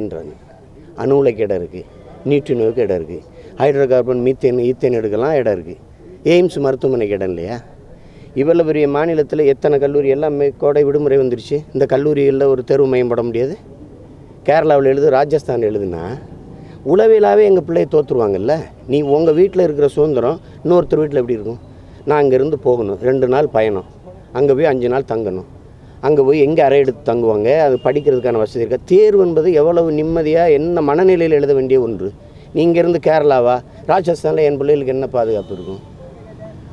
என்றாங்க அணு உலைக்கு இடம் இருக்குது நியூட்ரினோவுக்கு இடம் இருக்குது ஹைட்ரோ கார்பன் மீத்தேன் ஈத்தேன் எடுக்கலாம் இடம் இருக்குது எய்ம்ஸ் மருத்துவமனைக்கு இடம் இல்லையா? இவ்வளோ பெரிய மாநிலத்தில் எத்தனை கல்லூரி? எல்லாமே கோடை விடுமுறை வந்துருச்சு. இந்த கல்லூரிகளில் ஒரு தேர்வு மையம் போட முடியாது. கேரளாவில் எழுது ராஜஸ்தான் எழுதுனா உளவிலாவே எங்கள் பிள்ளைய தோற்றுருவாங்கல்ல நீ உங்கள் வீட்டில் இருக்கிற சுதந்திரம் இன்னொருத்தர் வீட்டில் எப்படி இருக்கும்? நான் அங்கேருந்து போகணும். ரெண்டு நாள் பயணம். அங்கே போய் அஞ்சு நாள் தங்கணும். அங்கே போய் எங்கே அறை எடுத்து தங்குவாங்க? அது படிக்கிறதுக்கான வசதி இருக்கா? தேர்வு என்பது எவ்வளவு நிம்மதியாக என்ன மனநிலையில் எழுத வேண்டிய ஒன்று? நீங்கள் இருந்து கேரளாவா? ராஜஸ்தானில் என் பிள்ளைகளுக்கு என்ன பாதுகாப்பு இருக்கும்?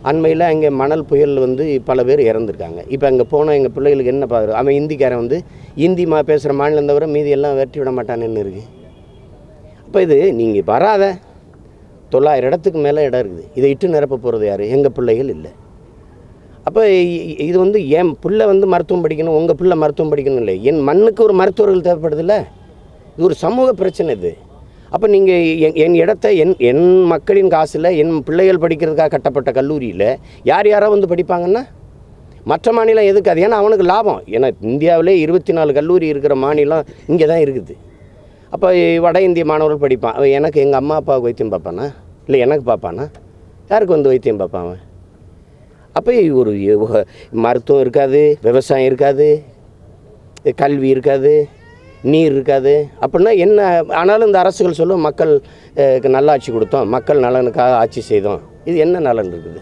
அண்மையில் அங்கே மணல் புயல் வந்து பல பேர் இறந்துருக்காங்க. இப்போ அங்கே போனால் எங்கள் பிள்ளைகளுக்கு என்ன பாதுகாப்பு அவன் இந்திக்காரன் வந்து இந்தி மா பேசுகிற மாநிலம் தவிர மீதி எல்லாம் வெற்றி விட மாட்டான்னு இருக்குது அப்போ இது நீங்கள் வராத. தொள்ளாயிரம் இடத்துக்கு மேலே இடம் இருக்குது. இதை இட்டு நிரப்ப போகிறது யார்? எங்கள் பிள்ளைகள் இல்லை. அப்போ இது வந்து என் பிள்ளை வந்து மருத்துவம் படிக்கணும் உங்கள் பிள்ளை மருத்துவம் படிக்கணும் இல்லை. என் மண்ணுக்கு ஒரு மருத்துவர்கள் தேவைப்படுதில்ல? இது ஒரு சமூக பிரச்சனை இது. அப்போ நீங்கள் என் என் இடத்த என் என் மக்களின் காசில் என் பிள்ளைகள் படிக்கிறதுக்காக கட்டப்பட்ட கல்லூரியில் யார் யாரோ வந்து படிப்பாங்கன்னா? மற்ற மாநிலம் எதுக்கு? அது ஏன்னா அவனுக்கு லாபம். ஏன்னா இந்தியாவிலே இருபத்தி நாலு கல்லூரி இருக்கிற மாநிலம் இங்கே தான் இருக்குது. அப்போ வட இந்திய மாணவர்கள் படிப்பான். எனக்கு எங்கள் அம்மா அப்பாவுக்கு வைத்தியம் பார்ப்பானா? இல்லை எனக்கு பார்ப்பானா? யாருக்கு வந்து வைத்தியம் பார்ப்பான் அவன்? அப்போ ஒரு மருத்துவம் இருக்காது விவசாயம் இருக்காது கல்வி இருக்காது நீர் இருக்காது. அப்படின்னா என்ன ஆனாலும் இந்த அரசுகள் சொல்லும் மக்கள் நல்லாட்சி கொடுத்தோம் மக்கள் நலனுக்காக ஆட்சி செய்தோம். இது என்ன நலன் இருக்குது?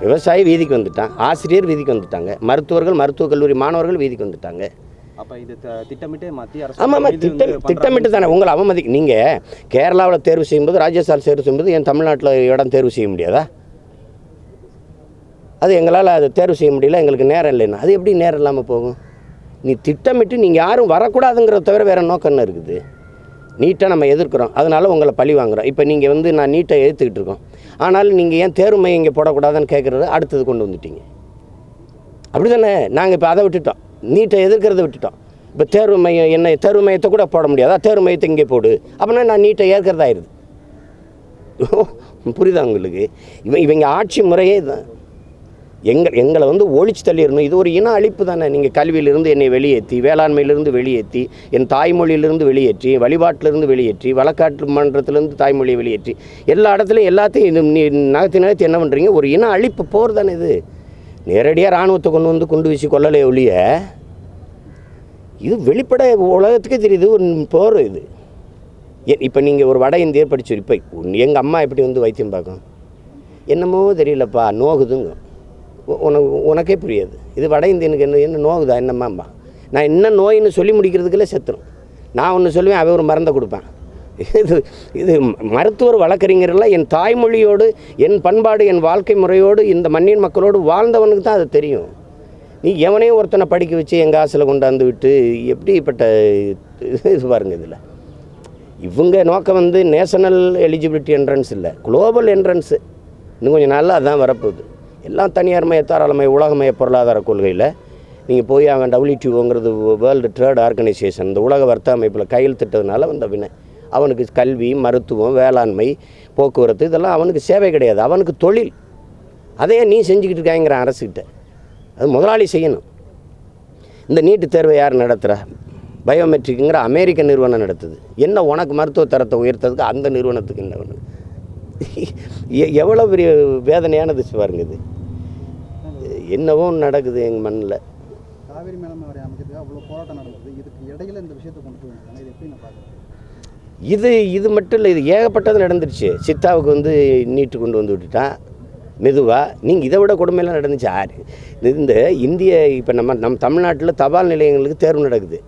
விவசாயி வீதிக்கு வந்துட்டான் ஆசிரியர் வீதிக்கு வந்துட்டாங்க மருத்துவர்கள் மருத்துவக் கல்லூரி மாணவர்கள் வீதிக்கு வந்துட்டாங்க. அப்ப இது த- திட்டமிட்டு மத்திய அரசு ஆமாம் திட்டம். திட்டமிட்டு தானே உங்களை அவமதி நீங்கள் கேரளாவில் தேர்வு செய்யும்போது ராஜஸ்தான் தேர்வு செய்யும்போது என் தமிழ்நாட்டில் இடம் தேர்வு செய்ய முடியாதா? அது எங்களால் அதை தேர்வு செய்ய முடியல எங்களுக்கு நேரம் இல்லைன்னா. அது எப்படி நேரம் இல்லாமல் போகும்? நீ திட்டமிட்டு நீங்கள் யாரும் வரக்கூடாதுங்கிறத தவிர வேறு நோக்கம் என்ன இருக்குது. நீட்டாக நம்ம எதிர்க்கிறோம். அதனால் உங்களை பழி வாங்குறோம். இப்போ நீங்கள் வந்து நான் நீட்டை எதிர்த்துக்கிட்டு இருக்கோம். ஆனாலும் நீங்கள் ஏன் தேர்வு மையம் இங்கே போடக்கூடாதுன்னு கேட்குறது அடுத்தது கொண்டு வந்துட்டீங்க. அப்படி தானே நாங்கள் இப்போ அதை விட்டுட்டோம். நீட்டை எதிர்க்கிறத விட்டுட்டோம். இப்போ தேர்வு மையம் என்ன தேர்வு மையத்தை கூட போட முடியாதா? தேர்வு மையத்தை இங்கே போடு. அப்படின்னா நான் நீட்டை ஏற்கிறதாயிருது. புரியுதா உங்களுக்கு? இவன் இவங்க ஆட்சி முறையே இதுதான் எங்கள் எங்களை வந்து ஒழிச்சு தள்ளிடணும். இது ஒரு இன அழிப்பு தானே. நீங்கள் கல்வியிலிருந்து என்னை வெளியேற்றி வேளாண்மையிலிருந்து வெளியேற்றி என் தாய்மொழியிலிருந்து வெளியேற்றி வழிபாட்டிலிருந்து வெளியேற்றி வழக்காட்டு மன்றத்திலிருந்து தாய்மொழியை வெளியேற்றி எல்லா இடத்துலையும் எல்லாத்தையும் இது நீ நகர்த்தி நகர்த்தி என்ன பண்ணுறீங்க ஒரு இன அழிப்பு போர் தானே இது. நேரடியாக இராணுவத்தை கொண்டு வந்து குண்டு வீசி கொள்ளலை ஒழிய இது வெளிப்பட உலகத்துக்கே தெரியுது. ஒரு போர் இது. இப்போ நீங்கள் ஒரு வட இந்தியர் படிச்சு இப்போ எங்கள் அம்மா எப்படி வந்து வைத்தியம் பார்க்கும்? என்னமோ தெரியலப்பா நோகுதுங்க. உனக்கு உனக்கே புரியாது. இது வட இந்தியனுக்கு என்ன என்ன நோகுதா என்னம்மாம்பா நான் என்ன நோயின்னு சொல்லி முடிக்கிறதுக்குள்ளே செத்துரும். நான் ஒன்று சொல்லுவேன் அவன் ஒரு மருந்தை கொடுப்பேன். இது இது மருத்துவர் வழக்கறிஞர்லாம் என் தாய்மொழியோடு என் பண்பாடு என் வாழ்க்கை முறையோடு இந்த மண்ணின் மக்களோடு வாழ்ந்தவனுக்கு தான் அது தெரியும். நீ எவனையும் ஒருத்தனை படிக்க வச்சு எங்கள் ஆசில் கொண்டாந்து விட்டு எப்படிப்பட்ட இது பாருங்க இதில். இவங்க நோக்கம் வந்து நேஷனல் எலிஜிபிலிட்டி என்ட்ரன்ஸ் இல்லை குளோபல் என்ட்ரன்ஸு. இன்னும் கொஞ்சம் நாளில் அதுதான் வரப்போகுது. எல்லாம் தனியார் மய தாராளமய உலகமய பொருளாதார கொள்கையில் நீங்கள் போய் அவன் டபிள்யூடிஓங்கிறது வேர்ல்டு ட்ரேட் ஆர்கனைசேஷன் இந்த உலக வர்த்த அமைப்பில் கையெழுத்திட்டதுனால வந்த வினை. அவனுக்கு கல்வி மருத்துவம் வேளாண்மை போக்குவரத்து இதெல்லாம் அவனுக்கு சேவை கிடையாது. அவனுக்கு தொழில். அதையே நீ செஞ்சுக்கிட்டு இருக்காங்கிற அரசுக்கிட்ட அது முதலாளி செய்யணும். இந்த நீட்டு தேர்வை யார் நடத்துகிறா பயோமெட்ரிக்குங்கிற அமெரிக்க நிறுவனம் நடத்துது. என்ன உனக்கு மருத்துவ தரத்தை உயர்த்ததுக்கு அந்த நிறுவனத்துக்கு என்ன ஒன்று எவ்வளோ பெரிய வேதனையானது பாருங்க இது. என்னவோ நடக்குது எங்கள் மண்ணில். காவிரி மேலாண்மை வாரியம் அமைக்கிறதுக்கு அவ்வளோ போராட்டம் நடந்தது. இதுக்கு இடையில இந்த விஷயத்தை கொண்டு போய் வந்தாங்க. இது எப்படி நான் பார்க்குறேன்? இது இது மட்டும் இல்லை இது ஏகப்பட்டது நடந்துருச்சு. சித்தாவுக்கு வந்து நீட்டு கொண்டு வந்து விட்டுட்டான். மெதுவாக நீங்கள் இதை விட கொடுமையெல்லாம் நடந்துச்சு. ஆறு இந்த இந்திய இப்போ நம்ம நம்ம தமிழ்நாட்டில் தபால் நிலையங்களுக்கு தேர்வு நடக்குது.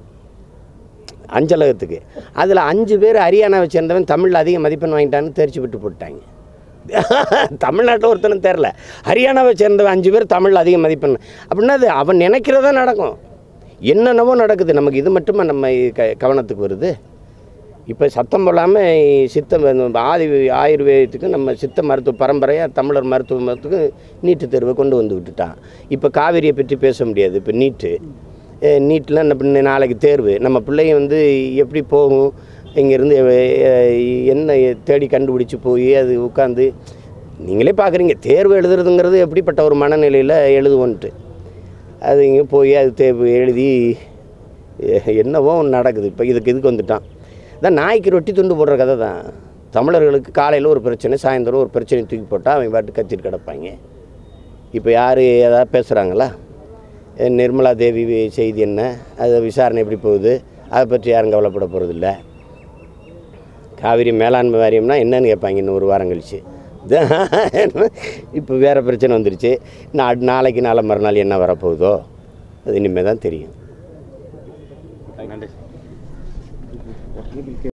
அஞ்சலகத்துக்கு. அதில் அஞ்சு பேர் ஹரியானாவை சேர்ந்தவன் தமிழில் அதிக மதிப்பெண் வாங்கிட்டான்னு தேர்ச்சி விட்டு போட்டாங்க தமிழ்நாட்டில் ஒருத்தனும் தெரில. ஹரியானாவை சேர்ந்தவன் அஞ்சு பேர் தமிழில் அதிக மதிப்பெண். அப்படின்னா அது அவன் நினைக்கிறதா நடக்கும். என்னென்னவோ நடக்குது. நமக்கு இது மட்டுமா நம்ம க கவனத்துக்கு வருது? இப்போ சத்தம் போடாமல் சித்த ஆதி ஆயுர்வேதத்துக்கு நம்ம சித்த மருத்துவ பரம்பரையாக தமிழர் மருத்துவத்துக்கு நீட்டு தேர்வை கொண்டு வந்து விட்டுட்டான். இப்போ காவிரியை பற்றி பேச முடியாது. இப்போ நீட்டு. நீட்டில் என்ன நாளைக்கு தேர்வு. நம்ம பிள்ளைங்க வந்து எப்படி போகும்? இங்கேருந்து என்ன தேடி கண்டுபிடிச்சி போய் அது உட்காந்து நீங்களே பார்க்குறீங்க தேர்வு எழுதுறதுங்கிறது எப்படிப்பட்ட ஒரு மனநிலையில் எழுதுவோன்ட்டு. அது இங்கே போய் அது தே எழுதி என்னவோ ஒன்று நடக்குது. இப்போ இதுக்கு இதுக்கு வந்துட்டான். இதான் நாய்க்கு ரொட்டி துண்டு போடுற கதை தான். தமிழர்களுக்கு காலையில் ஒரு பிரச்சனை சாயந்தரம் ஒரு பிரச்சனை தூக்கி போட்டால் அவங்க பாட்டு கத்திட்டு கிடப்பாங்க. இப்போ யார் ஏதாவது பேசுகிறாங்களா நிர்மலா தேவி செய்தி என்ன? அது விசாரணை எப்படி போகுது? அதை பற்றி யாரும் கவலைப்பட போகிறதில்ல காவிரி மேலாண்மை வாரியம்னா என்னன்னு கேட்பாங்க இன்னும் ஒரு வாரம் கழிச்சு. இப்போ வேறு பிரச்சனை வந்துருச்சு. நான் நாளைக்கு நாளை மறுநாள் என்ன வரப்போகுதோ அது இனிமேல் தான் தெரியும்.